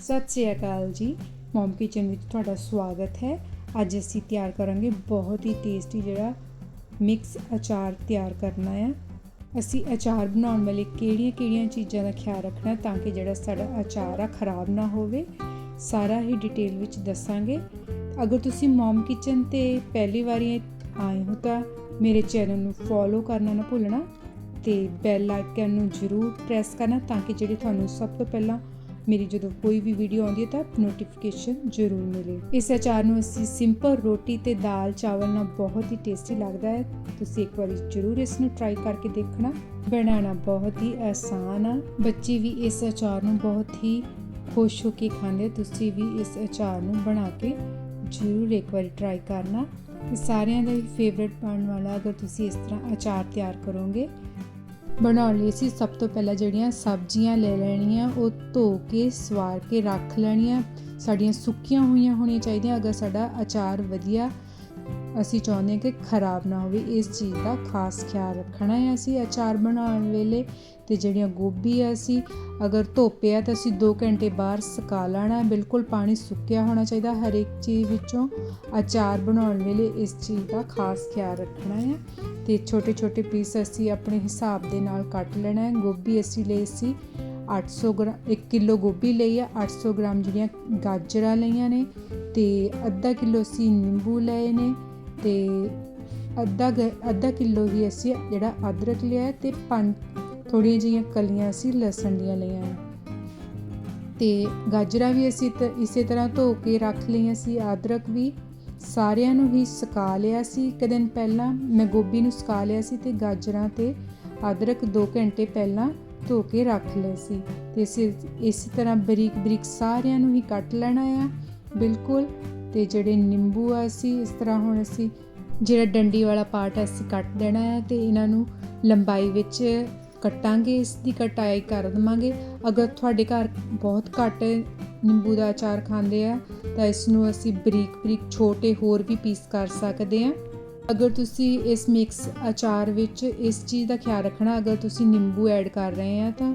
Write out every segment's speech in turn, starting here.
ਸਤਿ ਸ੍ਰੀ ਅਕਾਲ ਜੀ। ਮਮ ਕਿਚਨ ਵਿੱਚ ਤੁਹਾਡਾ ਸਵਾਗਤ ਹੈ। ਅੱਜ ਅਸੀਂ ਤਿਆਰ ਕਰਾਂਗੇ ਬਹੁਤ ਹੀ ਟੇਸਟੀ ਜਿਹੜਾ ਮਿਕਸ ਅਚਾਰ ਤਿਆਰ ਕਰਨਾ ਹੈ ਅਸੀਂ ਅਚਾਰ ਬਣਾਉਣ ਵੇਲੇ ਕਿਹੜੀਆਂ-ਕਿਹੜੀਆਂ ਚੀਜ਼ਾਂ ਦਾ ਖਿਆਲ ਰੱਖਣਾ ਤਾਂ ਕਿ ਜਿਹੜਾ ਸਾਡਾ ਅਚਾਰ ਆ ਖਰਾਬ ਨਾ ਹੋਵੇ। ਸਾਰਾ ਹੀ ਡਿਟੇਲ ਵਿੱਚ ਦੱਸਾਂਗੇ। ਅਗਰ ਤੁਸੀਂ ਮਮ ਕਿਚਨ ਤੇ ਪਹਿਲੀ ਵਾਰੀ ਆਏ ਹੋ ਤਾਂ ਮੇਰੇ ਚੈਨਲ ਨੂੰ ਫੋਲੋ ਕਰਨਾ ਨਾ ਭੁੱਲਣਾ ਤੇ ਬੈਲ ਆਈਕਨ ਨੂੰ ਜ਼ਰੂਰ ਪ੍ਰੈਸ ਕਰਨਾ ਤਾਂ ਕਿ ਜਿਹੜੀ ਤੁਹਾਨੂੰ ਸਭ ਤੋਂ ਪਹਿਲਾਂ ਮੇਰੀ ਜਦੋਂ ਕੋਈ ਵੀ ਵੀਡੀਓ ਆਉਂਦੀ ਹੈ ਤਾਂ ਨੋਟੀਫਿਕੇਸ਼ਨ ਜ਼ਰੂਰ ਮਿਲੇ। ਇਸ ਅਚਾਰ ਨੂੰ ਅਸੀਂ ਸਿੰਪਲ ਰੋਟੀ ਤੇ ਦਾਲ, ਚਾਵਲ ਨਾਲ ਬਹੁਤ ਹੀ ਟੇਸਟੀ ਲੱਗਦਾ ਹੈ। ਤੁਸੀਂ ਇੱਕ ਵਾਰੀ ਜ਼ਰੂਰ ਇਸ ਨੂੰ ਟਰਾਈ ਕਰਕੇ ਦੇਖਣਾ। ਬਣਾਉਣਾ ਬਹੁਤ ਹੀ ਆਸਾਨ ਆ। ਬੱਚੇ ਵੀ ਇਸ ਅਚਾਰ ਨੂੰ ਬਹੁਤ ਹੀ ਖੁਸ਼ ਹੋ ਕੇ ਖਾਂਦੇ ਤੁਸੀਂ ਵੀ ਇਸ ਅਚਾਰ ਨੂੰ ਬਣਾ ਕੇ ਜ਼ਰੂਰ ਇੱਕ ਵਾਰੀ ਟਰਾਈ ਕਰਨਾ। ਇਹ ਸਾਰਿਆਂ ਦਾ ਹੀ ਫੇਵਰਿਟ ਬਣਨ ਵਾਲਾ, ਅਗਰ ਤੁਸੀਂ ਇਸ ਤਰ੍ਹਾਂ ਅਚਾਰ ਤਿਆਰ ਕਰੋਗੇ ਬਣਾਉਣ ਲਈ ਅਸੀਂ ਸਭ ਤੋਂ ਪਹਿਲਾਂ ਜਿਹੜੀਆਂ ਸਬਜ਼ੀਆਂ ਲੈ ਲੈਣੀਆਂ, ਉਹ ਧੋ ਕੇ, ਸਵਾਰ ਕੇ ਰੱਖ ਲੈਣੀਆਂ। ਸਾਡੀਆਂ ਸੁੱਕੀਆਂ ਹੋਈਆਂ ਹੋਣੀਆਂ ਚਾਹੀਦੀਆਂ। ਅਗਰ ਸਾਡਾ ਅਚਾਰ ਵਧੀਆ ਅਸੀਂ ਚਾਹੁੰਦੇ ਹਾਂ ਕਿ ਖਰਾਬ ਨਾ ਹੋਵੇ, ਇਸ ਚੀਜ਼ ਦਾ ਖਾਸ ਖਿਆਲ ਰੱਖਣਾ ਹੈ ਅਸੀਂ ਅਚਾਰ ਬਣਾਉਣ ਵੇਲੇ। ਤੇ ਜਿਹੜੀਆਂ ਗੋਭੀ ਆ ਅਸੀਂ ਅਗਰ ਧੋਪਿਆ ਤਾਂ ਅਸੀਂ 2 ਘੰਟੇ ਬਾਹਰ ਸੁਕਾ ਲੈਣਾ ਬਿਲਕੁਲ ਪਾਣੀ ਸੁੱਕਿਆ ਹੋਣਾ ਚਾਹੀਦਾ ਹਰ ਇੱਕ ਚੀਜ਼ ਵਿੱਚੋਂ। ਅਚਾਰ ਬਣਾਉਣ ਵੇਲੇ ਇਸ ਚੀਜ਼ ਦਾ ਖਾਸ ਖਿਆਲ ਰੱਖਣਾ ਹੈ। ਤੇ ਛੋਟੇ ਛੋਟੇ ਪੀਸ ਅਸੀਂ ਆਪਣੇ ਹਿਸਾਬ ਦੇ ਨਾਲ ਕੱਟ ਲੈਣਾ ਹੈ। ਗੋਭੀ ਅਸੀਂ ਲਈ ਸੀ 800 ਗ੍ਰਾਮ 1 ਕਿਲੋ ਗੋਭੀ ਲਈ ਆ 800 ਗ੍ਰਾਮ ਜਿਹੜੀਆਂ ਗਾਜਰਾਂ ਲਈਆਂ ਨੇ ਤੇ ਅੱਧਾ ਕਿਲੋ ਅਸੀਂ ਨਿੰਬੂ ਲਏ ਨੇ। ਤੇ ਅੱਧਾ ਅੱਧਾ ਕਿਲੋ ਹੀ ਅਸੀਂ ਜਿਹੜਾ ਅਦਰਕ ਲਿਆ ਤੇ ਪੰਜ ਥੋੜੀਆਂ ਜਿਹੀਆਂ ਕਲੀਆਂ ਅਸੀਂ ਲਸਣ ਦੀਆਂ ਲਈਆਂ ਤੇ ਗਾਜਰਾਂ ਵੀ ਅਸੀਂ ਇਸੇ ਤਰ੍ਹਾਂ ਧੋ ਕੇ ਰੱਖ ਲਈਆਂ ਸੀ, ਅਦਰਕ ਵੀ ਸਾਰਿਆਂ ਨੂੰ ਹੀ ਸੁਕਾ ਲਿਆ ਸੀ। ਇੱਕ ਦਿਨ ਪਹਿਲਾਂ ਮੈਂ ਗੋਭੀ ਨੂੰ ਸੁਕਾ ਲਿਆ ਸੀ ਤੇ ਗਾਜਰਾਂ ਤੇ ਅਦਰਕ 2 ਘੰਟੇ ਪਹਿਲਾਂ ਧੋ ਕੇ ਰੱਖ ਲਏ ਸੀ। ਤੇ ਇਸੇ ਇਸੇ ਤਰ੍ਹਾਂ ਬਰੀਕ ਬਰੀਕ ਸਾਰਿਆਂ ਨੂੰ ਹੀ ਕੱਟ ਲੈਣਾ ਆ। ਬਿਲਕੁਲ ਤੇ ਜਿਹੜੇ ਨਿੰਬੂ ਆ ਅਸੀਂ ਇਸ ਤਰ੍ਹਾਂ ਹੁਣ ਅਸੀਂ ਜਿਹੜਾ ਡੰਡੀ ਵਾਲਾ ਪਾਰਟ ਅਸੀਂ ਕੱਟ ਦੇਣਾ ਹੈ ਤੇ ਇਹਨਾਂ ਨੂੰ ਲੰਬਾਈ ਵਿੱਚ ਕੱਟਾਂਗੇ, ਇਸ ਦੀ ਕਟਾਈ ਕਰ ਦਵਾਂਗੇ। ਅਗਰ ਤੁਹਾਡੇ ਘਰ ਬਹੁਤ ਘੱਟ ਨਿੰਬੂ ਦਾ ਅਚਾਰ ਖਾਂਦੇ ਆ, ਤਾਂ ਇਸ ਨੂੰ ਅਸੀਂ ਬਰੀਕ ਬਰੀਕ ਛੋਟੇ ਹੋਰ ਵੀ ਪੀਸ ਕਰ ਸਕਦੇ ਆ। ਅਗਰ ਤੁਸੀਂ ਇਸ ਮਿਕਸ ਅਚਾਰ ਵਿੱਚ ਇਸ ਚੀਜ਼ ਦਾ ਖਿਆਲ ਰੱਖਣਾ, ਅਗਰ ਤੁਸੀਂ ਨਿੰਬੂ ਐਡ ਕਰ ਰਹੇ ਆ ਤਾਂ।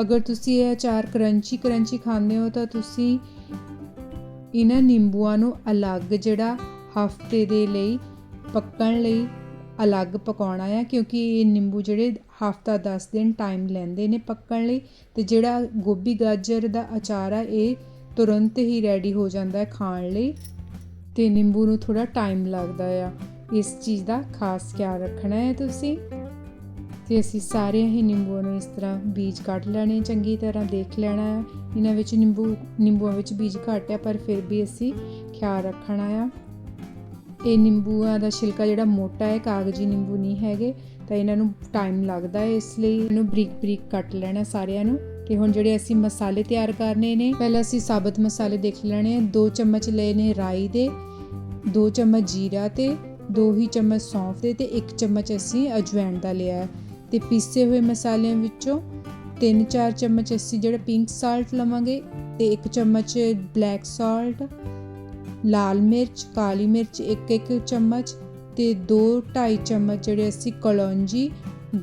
ਅਗਰ ਤੁਸੀਂ ਇਹ ਅਚਾਰ ਕਰੰਚੀ ਕਰੰਚੀ ਖਾਂਦੇ ਹੋ ਤਾਂ ਤੁਸੀਂ ਇਹਨਾਂ ਨਿੰਬੂਆਂ ਨੂੰ ਅਲੱਗ ਜਿਹੜਾ ਹਫ਼ਤੇ ਦੇ ਲਈ ਪੱਕਣ ਲਈ ਅਲੱਗ ਪਕਾਉਣਾ ਆ, ਕਿਉਂਕਿ ਇਹ ਨਿੰਬੂ ਜਿਹੜੇ ਹਫਤਾ 10 ਦਿਨ ਟਾਈਮ ਲੈਂਦੇ ਨੇ ਪੱਕਣ ਲਈ ਤੇ ਜਿਹੜਾ ਗੋਭੀ ਗਾਜਰ ਦਾ ਅਚਾਰ ਆ, ਇਹ ਤੁਰੰਤ ਹੀ ਰੈਡੀ ਹੋ ਜਾਂਦਾ ਹੈ ਖਾਣ ਲਈ ਤੇ ਨਿੰਬੂ ਨੂੰ ਥੋੜਾ ਟਾਈਮ ਲੱਗਦਾ ਆ। ਇਸ ਚੀਜ਼ ਦਾ ਖਾਸ ਖਿਆਲ ਰੱਖਣਾ ਹੈ ਤੁਸੀਂ। ਤੇ ਅਸੀਂ ਸਾਰੇ ਹੀ ਨਿੰਬੂਆਂ ਨੂੰ ਇਸ ਤਰ੍ਹਾਂ ਬੀਜ ਕੱਢ ਲੈਣੇ, ਚੰਗੀ ਤਰ੍ਹਾਂ ਦੇਖ ਲੈਣਾ ਹੈ। ਇਹਨਾਂ ਵਿੱਚ ਨਿੰਬੂ, ਨਿੰਬੂਆਂ ਵਿੱਚ ਬੀਜ ਘੱਟ ਹੈ, ਪਰ ਫਿਰ ਵੀ ਅਸੀਂ ਖਿਆਲ ਰੱਖਣਾ ਆ। ਇਹ ਨਿੰਬੂਆਂ ਦਾ ਛਿਲਕਾ ਜਿਹੜਾ ਮੋਟਾ ਹੈ, ਕਾਗਜ਼ੀ ਨਿੰਬੂ ਨਹੀਂ ਹੈਗੇ, ਤਾਂ ਇਹਨਾਂ ਨੂੰ ਟਾਈਮ ਲੱਗਦਾ ਹੈ ਇਸ ਲਈ ਇਹਨੂੰ ਬਰੀਕ ਬਰੀਕ ਕੱਟ ਲੈਣਾ ਸਾਰਿਆਂ ਨੂੰ। ਤੇ ਹੁਣ ਜਿਹੜੇ ਅਸੀਂ ਮਸਾਲੇ ਤਿਆਰ ਕਰਨੇ ਨੇ, ਪਹਿਲਾਂ ਅਸੀਂ ਸਾਬਤ ਮਸਾਲੇ ਦੇਖ ਲੈਣੇ 2 ਚਮਚ ਲਏ ਨੇ ਰਾਈ ਦੇ 2 ਚਮਚ ਜੀਰਾ ਤੇ 2 ਹੀ ਚਮਚ ਸੌਂਫ ਦੇ ਤੇ 1 ਚਮਚ ਅਸੀਂ ਅਜਵਾਇਣ ਦਾ ਲਿਆ ਤੇ ਪੀਸੇ ਹੋਏ ਮਸਾਲਿਆਂ ਵਿੱਚੋਂ 3-4 ਚਮਚ ਅਸੀਂ ਜਿਹੜਾ ਪਿੰਕ ਸਾਲਟ ਲਵਾਂਗੇ ਤੇ 1 ਚਮਚ ਬਲੈਕ ਸਾਲਟ ਲਾਲ ਮਿਰਚ, ਕਾਲੀ ਮਿਰਚ ਇੱਕ ਇੱਕ ਚਮਚ ਤੇ 2 2.5 ਚਮਚ ਜਿਹੜੇ ਅਸੀਂ ਕਲੌਂਜੀ,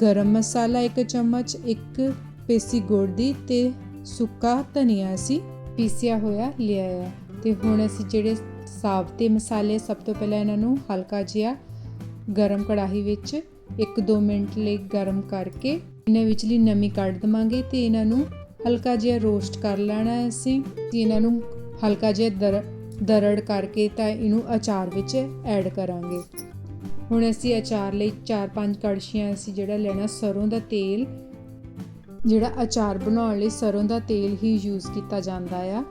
ਗਰਮ ਮਸਾਲਾ ਇੱਕ ਚਮਚ, ਇੱਕ ਪੇਸੀ ਗੁੜ ਦੀ ਤੇ ਸੁੱਕਾ ਧਨੀਆ ਅਸੀਂ ਪੀਸਿਆ ਹੋਇਆ ਲਿਆ ਹੈ ਤੇ ਹੁਣ ਅਸੀਂ ਜਿਹੜੇ ਸਾਬਤੇ ਮਸਾਲੇ ਸਭ ਤੋਂ ਪਹਿਲਾਂ ਇਹਨਾਂ ਨੂੰ ਹਲਕਾ ਜਿਹਾ ਗਰਮ ਕੜਾਹੀ ਵਿੱਚ 1-2 ਮਿੰਟ ਲਈ ਗਰਮ ਕਰਕੇ ਇਹਨਾਂ ਵਿਚਲੀ ਨਮੀ ਕੱਢ ਦਵਾਂਗੇ ਤੇ ਇਹਨਾਂ ਨੂੰ ਹਲਕਾ ਜਿਹਾ ਰੋਸਟ ਕਰ ਲੈਣਾ ਹੈ ਅਸੀਂ ਇਹਨਾਂ ਨੂੰ ਹਲਕਾ ਜਿਹਾ ਦਰ, ਦਰੜ ਕਰਕੇ ਤਾਂ ਇਹਨੂੰ ਅਚਾਰ ਵਿੱਚ ਐਡ ਕਰਾਂਗੇ। ਹੁਣ ਅਸੀਂ ਅਚਾਰ ਲਈ 4-5 ਕੜਛੀਆਂ ਅਸੀਂ ਜਿਹੜਾ ਲੈਣਾ ਸਰੋਂ ਦਾ ਤੇਲ, ਜਿਹੜਾ ਅਚਾਰ ਬਣਾਉਣ ਲਈ ਸਰੋਂ ਦਾ ਤੇਲ ਹੀ ਯੂਜ਼ ਕੀਤਾ ਜਾਂਦਾ ਆ।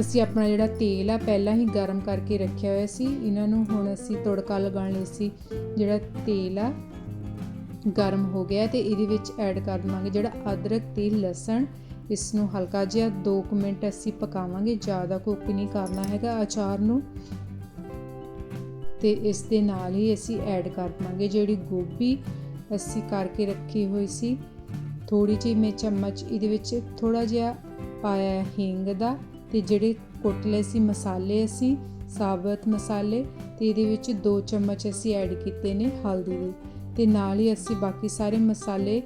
ਅਸੀਂ ਆਪਣਾ ਜਿਹੜਾ ਤੇਲ ਆ, ਪਹਿਲਾਂ ਹੀ ਗਰਮ ਕਰਕੇ ਰੱਖਿਆ ਹੋਇਆ ਸੀ। ਇਹਨਾਂ ਨੂੰ ਹੁਣ ਅਸੀਂ ਤੜਕਾ ਲਗਾਉਣ ਲਈ ਸੀ। ਜਿਹੜਾ ਤੇਲ ਆ, ਗਰਮ ਹੋ ਗਿਆ ਤੇ ਇਹਦੇ ਵਿੱਚ ਐਡ ਕਰ ਦਵਾਂਗੇ ਜਿਹੜਾ ਅਦਰਕ ਤੇ ਲਸਣ। ਇਸ ਨੂੰ ਹਲਕਾ ਜਿਹਾ 2 ਮਿੰਟ ਅਸੀਂ ਪਕਾਵਾਂਗੇ, ਜ਼ਿਆਦਾ ਕੁੱਕ ਨਹੀਂ ਕਰਨਾ ਹੈਗਾ ਅਚਾਰ ਨੂੰ। ਤੇ ਇਸ ਦੇ ਨਾਲ ਹੀ ਅਸੀਂ ਐਡ ਕਰ ਦਵਾਂਗੇ ਜਿਹੜੀ ਗੋਭੀ ਅਸੀਂ ਕਰਕੇ ਰੱਖੀ ਹੋਈ ਸੀ। ਥੋੜੀ ਜਿਹੀ ਮੈਂ ਚਮਚ ਇਹਦੇ ਵਿੱਚ ਥੋੜਾ ਜਿਹਾ ਪਾਇਆ ਹਿੰਗ ਦਾ। ਤੇ ਜਿਹੜੇ ਕੁੱਟ ਲਏ ਸੀ, ਮਸਾਲੇ ਅਸੀਂ ਸਾਬਤ ਮਸਾਲੇ ਤੇ ਇਹਦੇ ਵਿੱਚ 2 ਚਮਚ ਅਸੀਂ ਐਡ ਕੀਤੇ ਨੇ ਹਲਦੀ ਦੇ ਤੇ ਨਾਲ ਹੀ ਅਸੀਂ ਬਾਕੀ ਸਾਰੇ ਮਸਾਲੇ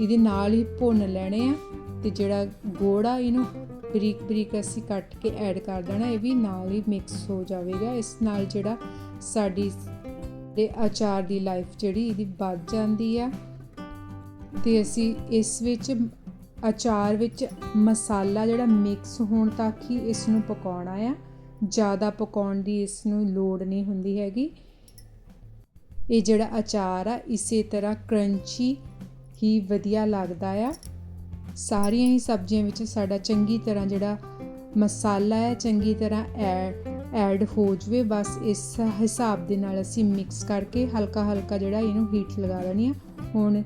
ਇਹਦੇ ਨਾਲ ਹੀ ਭੁੰਨ ਲੈਣੇ ਆ ਤੇ ਜਿਹੜਾ ਗੋੜਾ ਇਹਨੂੰ ਬਰੀਕ ਬਰੀਕ ਅਸੀਂ ਕੱਟ ਕੇ ਐਡ ਕਰ ਦੇਣਾ, ਇਹ ਵੀ ਨਾਲ ਹੀ ਮਿਕਸ ਹੋ ਜਾਵੇਗਾ। ਇਸ ਨਾਲ ਜਿਹੜਾ ਸਾਡੀ ਦੇ ਅਚਾਰ ਦੀ ਲਾਈਫ ਜਿਹੜੀ ਇਹਦੀ ਵੱਧ ਜਾਂਦੀ ਆ ਤੇ ਅਸੀਂ ਇਸ ਵਿੱਚ ਅਚਾਰ ਵਿੱਚ ਮਸਾਲਾ ਜਿਹੜਾ ਮਿਕਸ ਹੋਣ ਤੱਕ ਹੀ ਇਸ ਨੂੰ ਪਕਾਉਣਾ ਆ। ਜ਼ਿਆਦਾ ਪਕਾਉਣ ਦੀ ਇਸ ਨੂੰ ਲੋੜ ਨਹੀਂ ਹੁੰਦੀ ਹੈਗੀ। ਇਹ ਜਿਹੜਾ ਅਚਾਰ ਆ, ਇਸੇ ਤਰ੍ਹਾਂ ਕਰੰਚੀ ਹੀ ਵਧੀਆ ਲੱਗਦਾ ਆ। ਸਾਰੀਆਂ ਹੀ ਸਬਜ਼ੀਆਂ ਵਿੱਚ ਸਾਡਾ ਚੰਗੀ ਤਰ੍ਹਾਂ ਜਿਹੜਾ ਮਸਾਲਾ ਹੈ ਚੰਗੀ ਤਰ੍ਹਾਂ ਐਡ ਐਡ ਹੋ ਜਵੇ। ਬਸ ਇਸ ਹਿਸਾਬ ਦੇ ਨਾਲ ਅਸੀਂ ਮਿਕਸ ਕਰਕੇ ਹਲਕਾ ਹਲਕਾ ਜਿਹੜਾ ਇਹਨੂੰ ਹੀਟ ਲਗਾ ਲੈਣੀ ਆ। ਹੁਣ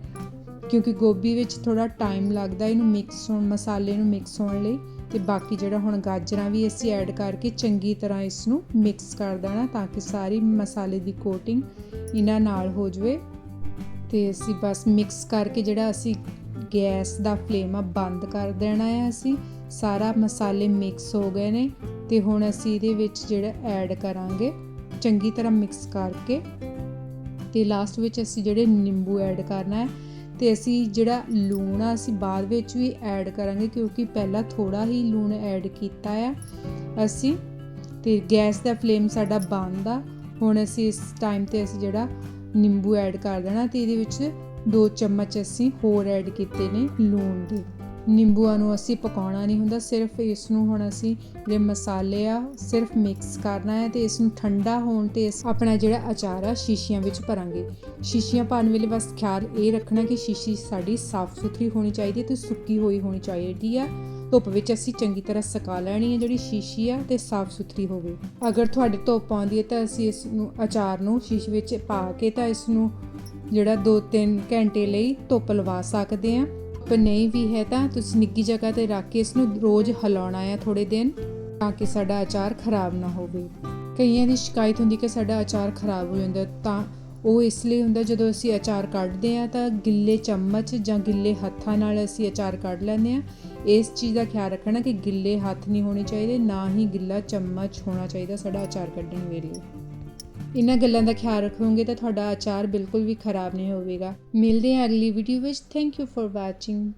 ਕਿਉਂਕਿ ਗੋਭੀ ਵਿੱਚ ਥੋੜਾ ਟਾਈਮ ਲੱਗਦਾ, ਇਹਨੂੰ ਮਿਕਸ ਹੋਣ, ਮਸਾਲੇ ਨੂੰ ਮਿਕਸ ਹੋਣ ਲਈ ਤੇ ਬਾਕੀ ਜਿਹੜਾ ਹੁਣ ਗਾਜਰਾਂ ਵੀ ਅਸੀਂ ਐਡ ਕਰਕੇ ਚੰਗੀ ਤਰ੍ਹਾਂ ਇਸ ਨੂੰ ਮਿਕਸ ਕਰ ਦੇਣਾ ਤਾਂ ਕਿ ਸਾਰੀ ਮਸਾਲੇ ਦੀ ਕੋਟਿੰਗ ਇਹਨਾਂ ਨਾਲ ਹੋ ਜਾਵੇ ਤੇ ਅਸੀਂ ਬਸ ਮਿਕਸ ਕਰਕੇ ਜਿਹੜਾ ਅਸੀਂ ਗੈਸ ਦਾ ਫਲੇਮ ਆ ਬੰਦ ਕਰ ਦੇਣਾ ਹੈ ਅਸੀਂ, ਸਾਰਾ ਮਸਾਲੇ ਮਿਕਸ ਹੋ ਗਏ ਨੇ ਤੇ ਹੁਣ ਅਸੀਂ ਇਹਦੇ ਵਿੱਚ ਜਿਹੜਾ ਐਡ ਕਰਾਂਗੇ, ਚੰਗੀ ਤਰ੍ਹਾਂ ਮਿਕਸ ਕਰਕੇ ਤੇ ਲਾਸਟ ਵਿੱਚ ਅਸੀਂ ਜਿਹੜੇ ਨਿੰਬੂ ਐਡ ਕਰਨਾ ਹੈ ਤੇ ਅਸੀਂ ਜਿਹੜਾ ਲੂਣ ਆ, ਅਸੀਂ ਬਾਅਦ ਵਿੱਚ ਵੀ ਐਡ ਕਰਾਂਗੇ ਕਿਉਂਕਿ ਪਹਿਲਾਂ ਥੋੜਾ ਹੀ ਲੂਣ ਐਡ ਕੀਤਾ ਆ ਅਸੀਂ ਤੇ ਗੈਸ ਦਾ ਫਲੇਮ ਸਾਡਾ ਬੰਦ ਆ। ਹੁਣ ਅਸੀਂ ਇਸ ਟਾਈਮ ਤੇ ਅਸੀਂ ਜਿਹੜਾ ਨਿੰਬੂ ਐਡ ਕਰ ਦੇਣਾ ਤੇ ਇਹਦੇ ਵਿੱਚ 2 ਚਮਚ ਅਸੀਂ ਹੋਰ ਐਡ ਕੀਤੇ ਨੇ ਲੂਣ ਦੇ। ਨਿੰਬੂਆਂ ਨੂੰ ਅਸੀਂ ਪਕਾਉਣਾ ਨਹੀਂ ਹੁੰਦਾ, ਸਿਰਫ ਇਸ ਨੂੰ ਹੁਣ ਅਸੀਂ ਜਿਹੜੇ ਮਸਾਲੇ ਆ, ਸਿਰਫ ਮਿਕਸ ਕਰਨਾ ਹੈ ਤੇ ਇਸ ਨੂੰ ਠੰਡਾ ਹੋਣ ਤੇ ਇਸ ਆਪਣਾ ਜਿਹੜਾ ਅਚਾਰ ਆ, ਸ਼ੀਸ਼ੀਆਂ ਵਿੱਚ ਭਰਾਂਗੇ। ਸ਼ੀਸ਼ੀਆਂ ਪਾਉਣ ਵੇਲੇ ਬਸ ਖਿਆਲ ਇਹ ਰੱਖਣਾ ਕਿ ਸ਼ੀਸ਼ੀ ਸਾਡੀ ਸਾਫ਼ ਸੁਥਰੀ ਹੋਣੀ ਚਾਹੀਦੀ ਹੈ ਤੇ ਸੁੱਕੀ ਹੋਈ ਹੋਣੀ ਚਾਹੀਦੀ ਆ। ਧੁੱਪ ਵਿੱਚ ਅਸੀਂ ਚੰਗੀ ਤਰ੍ਹਾਂ ਸੁਕਾ ਲੈਣੀ ਹੈ ਜਿਹੜੀ ਸ਼ੀਸ਼ੀ ਆ ਤੇ ਸਾਫ਼ ਸੁਥਰੀ ਹੋਵੇ। ਅਗਰ ਤੁਹਾਡੇ ਧੁੱਪ ਆਉਂਦੀ ਹੈ ਤਾਂ ਅਸੀਂ ਇਸ ਨੂੰ ਅਚਾਰ ਨੂੰ ਸ਼ੀਸ਼ੇ ਵਿੱਚ ਪਾ ਕੇ ਤਾਂ ਇਸ ਨੂੰ ਜਿਹੜਾ 2-3 ਘੰਟੇ ਲਈ ਧੁੱਪ ਲਵਾ ਸਕਦੇ ਆ ਪਰ ਨਹੀਂ ਵੀ ਹੈ ਤਾਂ ਤੁਸੀਂ ਨਿੱਕੀ ਜਗ੍ਹਾ ਤੇ ਰੱਖ ਕੇ ਇਸ ਨੂੰ ਰੋਜ਼ ਹਿਲਾਉਣਾ ਆ ਥੋੜੇ ਦਿਨ ਤਾਂ ਕਿ ਸਾਡਾ ਅਚਾਰ ਖਰਾਬ ਨਾ ਹੋਵੇ। ਕਈਆਂ ਦੀ ਸ਼ਿਕਾਇਤ ਹੁੰਦੀ ਕਿ ਸਾਡਾ ਅਚਾਰ ਖਰਾਬ ਹੋ ਜਾਂਦਾ ਤਾਂ ਉਹ ਇਸ ਲਈ ਹੁੰਦਾ ਜਦੋਂ ਅਸੀਂ ਅਚਾਰ ਕੱਢਦੇ ਆ ਤਾਂ ਗਿੱਲੇ ਚਮਚ ਜਾਂ ਗਿੱਲੇ ਹੱਥਾਂ ਨਾਲ ਅਸੀਂ ਅਚਾਰ ਕੱਢ ਲੈਂਦੇ ਆ ਇਸ ਚੀਜ਼ ਦਾ ਖਿਆਲ ਰੱਖਣਾ ਕਿ ਗਿੱਲੇ ਹੱਥ ਨਹੀਂ ਹੋਣੇ ਚਾਹੀਦੇ, ਨਾ ਹੀ ਗਿੱਲਾ ਚਮਚ ਹੋਣਾ ਚਾਹੀਦਾ ਸਾਡਾ ਅਚਾਰ ਕੱਢਣ ਵੇਲੇ। ਇਹਨਾਂ ਗੱਲਾਂ ਦਾ ਖਿਆਲ ਰੱਖੋਗੇ ਤਾਂ ਤੁਹਾਡਾ ਆਚਾਰ ਬਿਲਕੁਲ ਵੀ ਖਰਾਬ ਨਹੀਂ ਹੋਵੇਗਾ। ਮਿਲਦੇ ਹਾਂ ਅਗਲੀ ਵੀਡੀਓ ਵਿੱਚ। Thank you for watching